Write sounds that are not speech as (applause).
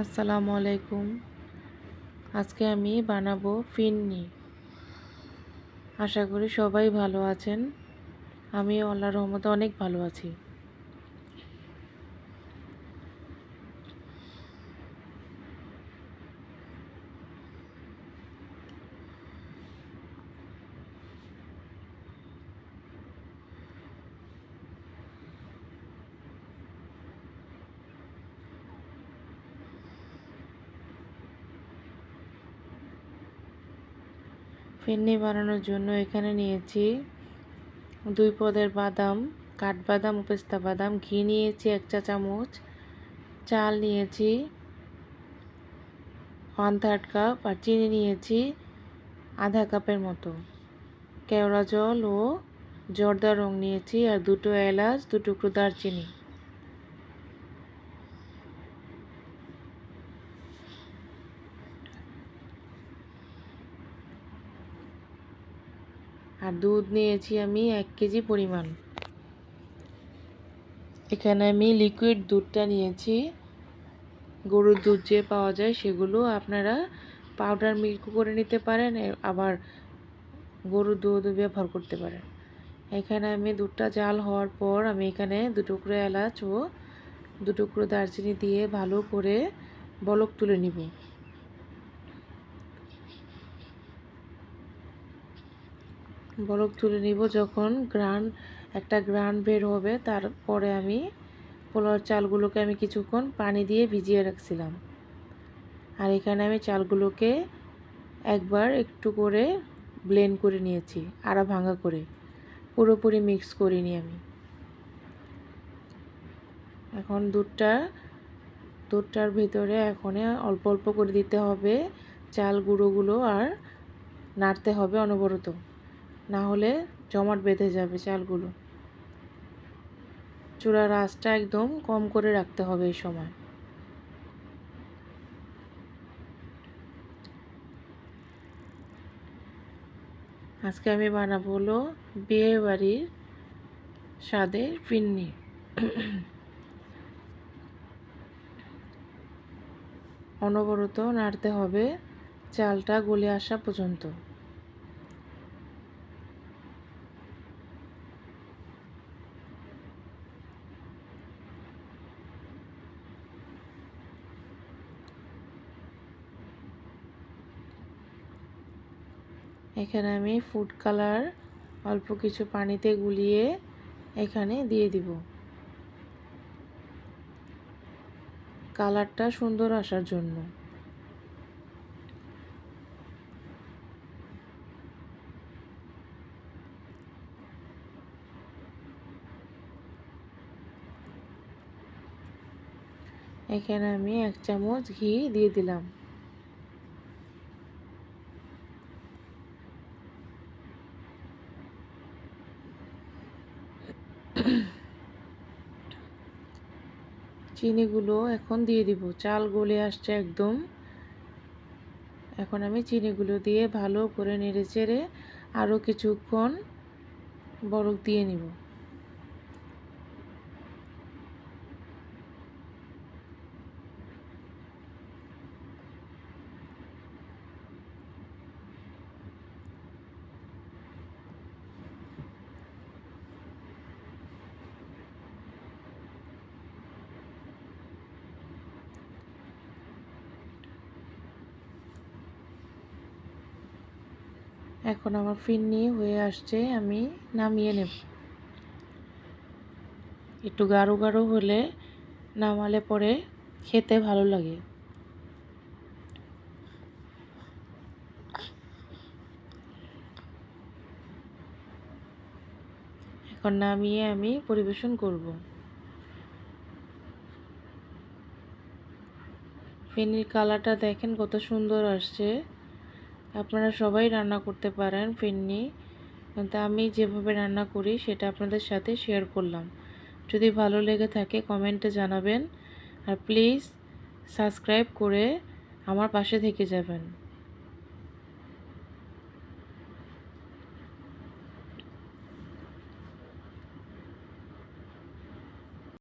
আসসালামু আলাইকুম। আজকে আমি বানাবো ফিন্নি। আশা করি সবাই ভালো আছেন। আমি আল্লাহর রহমতে অনেক ভালো আছি। ফিন্নি বানানোর জন্য এখানে নিয়েছি দুই পদের বাদাম, কাঠবাদাম ও পেস্তা বাদাম। ঘি নিয়েছি এক চা চামচ, চাল নিয়েছি ওয়ান থার্ড কাপ আর চিনি নিয়েছি আধা কাপের মতো। কেওড়া জল ও জর্দা রং নিয়েছি আর দুটো এলাচ, দু টুকরো দারচিনি। আর দুধ নিয়েছি আমি এক কেজি পরিমাণ। এখানে আমি লিকুইড দুধটা নিয়েছি। গরুর দুধ যে পাওয়া যায় সেগুলো আপনারা পাউডার মিল্ক করে নিতে পারেন আবার গরুর দুধ ব্যবহার করতে পারেন। এখানে আমি দুধটা জাল হওয়ার পর আমি এখানে দু টুকরো এলাচ ও দু টুকরো দারচিনি দিয়ে ভালো করে বলক তুলে নিব। বরফ তুলে নিব যখন গ্রান, একটা গ্রান বের হবে। তারপরে আমি পোলাওয়ার চালগুলোকে আমি কিছুক্ষণ পানি দিয়ে ভিজিয়ে রাখছিলাম। আর এখানে আমি চালগুলোকে একবার একটু করে ব্লেন্ড করে নিয়েছি আড়া ভাঙা করে। পুরোপুরি মিক্স করিনি আমি। এখন দুধটা, দুধটার ভিতরে এখন অল্প অল্প করে দিতে হবে। চাল গুঁড়োগুলো আর নাড়তে হবে অনবরত। না হলে জমাট বেঁধে যাবে চালগুলো। চূড়ার আঁচটা একদম কম করে রাখতে হবে এই সময়। আজকে আমি বানাবো হলো বিয়ে বাড়ির স্বাদের ফিন্নি অনবরত নাড়তে হবে চালটা গলে আসা পর্যন্ত। এখানে আমি ফুড কালার অল্প কিছু পানিতে গুলিয়ে এখানে দিয়ে দিব। কালারটা সুন্দর আসার জন্য। এখানে আমি এক চামচ ঘি দিয়ে দিলাম। (coughs) চিনিগুলো এখন দিয়ে দিব। চাল গলে আসছে একদম। এখন আমি চিনিগুলো দিয়ে ভালো করে নেড়ে চেড়ে আরও কিছুক্ষণ বরফ দিয়ে নিব। এখন আমার ফিন্নি হয়ে আসছে, আমি নামিয়ে নেব। একটু গাঢ় গাঢ় হলে নামালে পরে খেতে ভালো লাগে। এখন নামিয়ে আমি পরিবেশন করব। ফেনির কালারটা দেখেন কত সুন্দর আসছে। আপনারা সবাই রান্না করতে পারেন ফিন্নি। তা আমি যেভাবে রান্না করি সেটা আপনাদের সাথে শেয়ার করলাম। যদি ভালো লেগে থাকে কমেন্টে জানাবেন। আর প্লিজ সাবস্ক্রাইব করে আমার পাশে থেকে যাবেন।